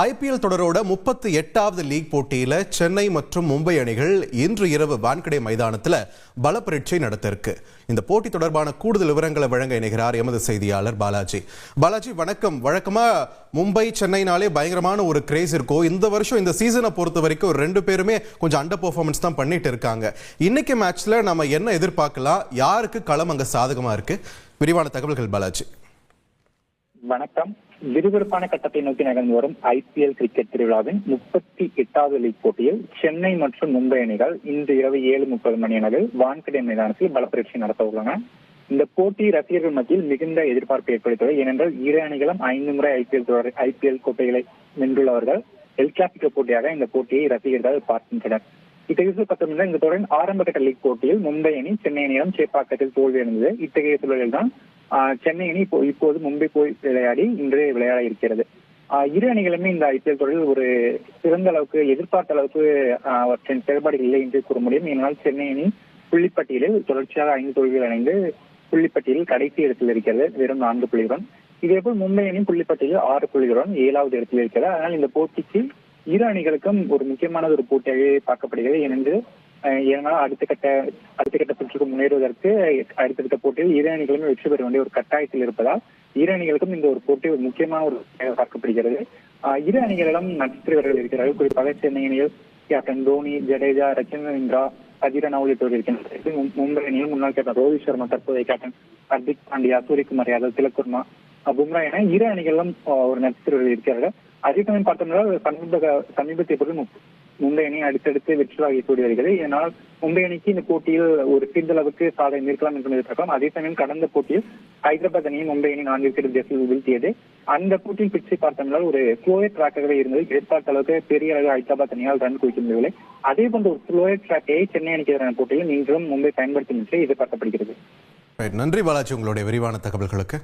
IPL தொடரோட முப்பத்தி எட்டாவது league போட்டியில் சென்னை மற்றும் மும்பை அணிகள் இன்று இரவு வான்கடே மைதானத்தில் பல பரீட்சை நடத்த இருக்கு இந்த போட்டி தொடர்பான கூடுதல் விவரங்களை வழங்க இணைகிறார் எமது செய்தியாளர் பாலாஜி. பாலாஜி வணக்கம். வழக்கமாக மும்பை சென்னைனாலே பயங்கரமான ஒரு கிரேஸ் இருக்கும் இந்த வருஷம் இந்த சீசனை பொறுத்த வரைக்கும் ரெண்டு பேருமே கொஞ்சம் அண்டர் பெர்ஃபார்மன்ஸ் தான் பண்ணிட்டு இருக்காங்க. இன்னைக்கு மேட்ச்ல நம்ம என்ன எதிர்பார்க்கலாம்? யாருக்கு களம் அங்கே சாதகமாக இருக்கு? விரிவான தகவல்கள் பாலாஜி. வணக்கம். விறுவிறுப்பான கட்டத்தை நோக்கி நகர்ந்து வரும் ஐபிஎல் கிரிக்கெட் திருவிழாவின் முப்பத்தி எட்டாவது லீக் போட்டியில் சென்னை மற்றும் மும்பை அணிகள் இன்று இரவு ஏழு முப்பது மணி அளவில் வான்கடை மைதானத்தில் பலப்பயிற்சி நடத்த உள்ளன. இந்த போட்டி ரசிகர்கள் மத்தியில் மிகுந்த எதிர்பார்ப்பு ஏற்படுத்தியது ஏனென்றால் இரு அணிகளும் ஐந்து முறை ஐபிஎல் தொடர் ஐபிஎல் கோப்பைகளை வென்றுள்ளவர்கள். எல் கிளாசிக்கோ போட்டியாக இந்த போட்டியை ரசிகர்கள் பார்க்கின்றனர். இத்தகைய பத்தொன்பது இந்த தொடரின் ஆரம்ப கட்ட லீக் போட்டியில் மும்பை அணி சென்னை அணியிடம் சேப்பாக்கத்தில் தோல்வியடைந்தது. இத்தகைய சூழலில் தான் சென்னை அணி இப்போ இப்போது மும்பை போய் விளையாடி இன்று விளையாட இருக்கிறது. ஆஹ் இரு அணிகளுமே இந்த ஐபிஎல் தொடரில் ஒரு சிறந்த அளவுக்கு எதிர்பார்த்த அளவுக்கு அவற்றின் செயல்பாடுகள் இல்லை என்று கூற முடியும். இதனால் சென்னை அணி புள்ளிப்பட்டியலில் தொடர்ச்சியாக ஐந்து தோல்விகள் அடைந்து புள்ளிப்பட்டியலில் கடைசி இடத்தில் இருக்கிறது வெறும் நான்கு புள்ளிகளுடன். இதேபோல் மும்பை அணி புள்ளிப்பட்டியலில் ஆறு புள்ளிகளுடன் ஏழாவது இடத்தில் இருக்கிறது. அதனால் இந்த போட்டிக்கு இரு அணிகளுக்கும் ஒரு முக்கியமான ஒரு போட்டியாகவே பார்க்கப்படுகிறது. ஏனென்று ஏன்னா அடுத்த கட்ட அடுத்த கட்ட சுற்றுக்கு முன்னேறுவதற்கு அடுத்தடுத்த போட்டியில் இரு அணிகளுமே வெற்றி பெற வேண்டிய ஒரு கட்டாயத்தில் இருப்பதால் இரு அணிகளுக்கும் இந்த ஒரு போட்டி ஒரு முக்கியமான ஒரு பார்க்கப்படுகிறது. இரு அணிகளிடம் நட்சத்திர வீரர்கள் இருக்கிறார்கள். குறிப்பாக சென்னை அணியில் கேப்டன் தோனி ஜடேஜா ரச்சந்திரா கதிரனா உள்ளிட்டோர் இருக்கின்றனர். மும்பை அணியில் முன்னாள் கேப்டன் ரோஹித் சர்மா தற்போதைய கேப்டன் ஹர்திக் பாண்டியா சூரியகுமார் யாதவ் திலக்குர்மா பும்ரா என இரு அணிகளிலும் ஒரு நட்சத்திர வீரர்கள் இருக்கிறார்கள். அதே சமயம் பார்த்தோம்னா சமீப சமீபத்திய பொழுது மும்பை அணி அடுத்தடுத்து வெற்றி வாகி கூடி வருகிறது இதனால் மும்பை அணிக்கு இந்த போட்டியில் ஒரு சிறிதளவுக்கு சாதனை இருக்கலாம் என்று எதிர்பார்க்கலாம். அதே சமயம் கடந்த போட்டியில் ஹைதராபாத் அணியை மும்பை அணி நான்கு விக்கெட் வித்தியாசத்தில் வீழ்த்தியது. அந்த போட்டியில் பிச்சை பார்த்தோம்னால் ஒரு ஸ்லோயர் ட்ராக்காகவே இருந்தது. எதிர்பார்த்த அளவுக்கு பெரிய அளவு ஹைதராபாத் அணியால் ரன் குவிக்க முடியவில்லை. அதே போன்ற ஒரு ஸ்லோயர் ட்ராக்கை சென்னை அணிக்கு எதிரான போட்டியில் நீங்களும் மும்பை பயன்படுத்தும் என்று எதிர்பார்க்கப்படுகிறது. நன்றி பாலாஜி உங்களுடைய விரிவான தகவல்களுக்கு.